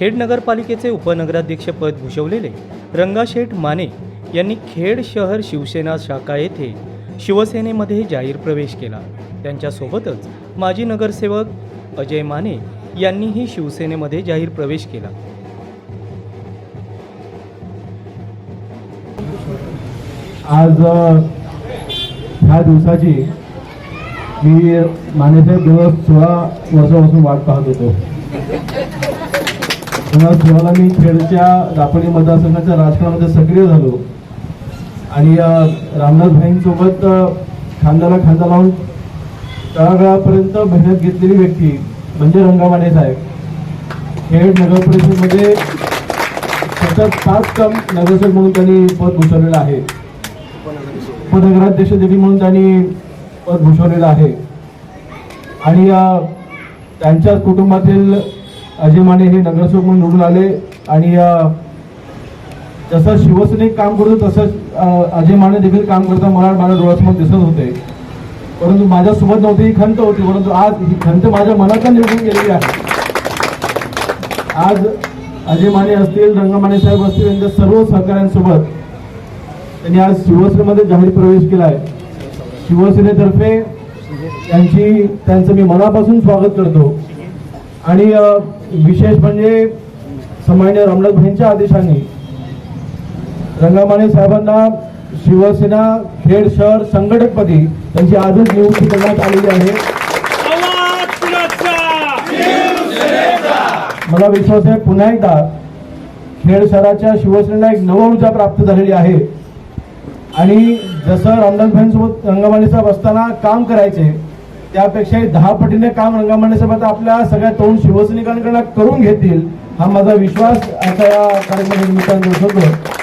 खेड नगरपालिकेचे उपनगराध्यक्षपद भूषवलेले रंगाशेठ माने यांनी खेड शहर शिवसेना शाखा येथे शिवसेनेमध्ये जाहीर प्रवेश केला. त्यांच्यासोबतच माजी नगरसेवक अजय माने यांनीही शिवसेनेमध्ये जाहीर प्रवेश केला. आज ह्या दिवसाची मी मानेसाहेब दोन सोळा वर्षापासून वाट पाहत होतो. दोन मी खेडच्या दापोली मतदारसंघाच्या राजकारणामध्ये सक्रिय झालो. आणि अ, रामनाथ भाईंसोबत खांद्याला खांदा लावून तळागाळापर्यंत मेहनत घेतलेली व्यक्ती म्हणजे रंगामाने साहेब. खेड नगर परिषदेमध्ये सतत पाच कम नगरसेवक म्हणून त्यांनी पद भूषवलेलं आहे. उपनगराध्यक्ष देखील म्हणून त्यांनी पद भूषवलेलं आहे. आणि त्यांच्या कुटुंबातील अजय माने हे नगरसेवक म्हणून निवडून आले आणि जसं शिवसेनेत काम करतो तसंच अजय माने देखील काम करता मला माझ्या डोळ्यासमोर दिसत होते. परंतु माझ्यासोबत नव्हती ही खंत होती परंतु आज ही खंत माझ्या मनातून निवडून गेलेली आहे. आज अजय माने असतील रंगमाने साहेब असतील यांच्या सर्व सहकाऱ्यांसोबत त्यांनी आज शिवसेनेमध्ये जाहीर प्रवेश केला आहे शिवसेनेतर्फे त्यांची त्यांचं मी मनापासून स्वागत करतो. आणि विशेष म्हणजे सन्मान्य रामनाथ भाईंच्या आदेशाने रंगामाने साहेबांना शिवसेना खेड शहर संघटकपदी त्यांची आजच नियुक्ती करण्यात आलेली आहे. मला विश्वास आहे पुन्हा एकदा खेड शहराच्या शिवसेनेला एक नव ऊर्जा प्राप्त झालेली आहे. आणि जसं रामदास भाईंसोबत रंगमाने साहेब असताना काम करायचे त्यापेक्षाही दहा पटीने काम रंगमाने सभात आपल्या सगळ्या तोंड शिवसैनिकांकडे करून घेतील हा माझा विश्वास आता या कार्यक्रमाच्या निमित्ताने दर्शवतो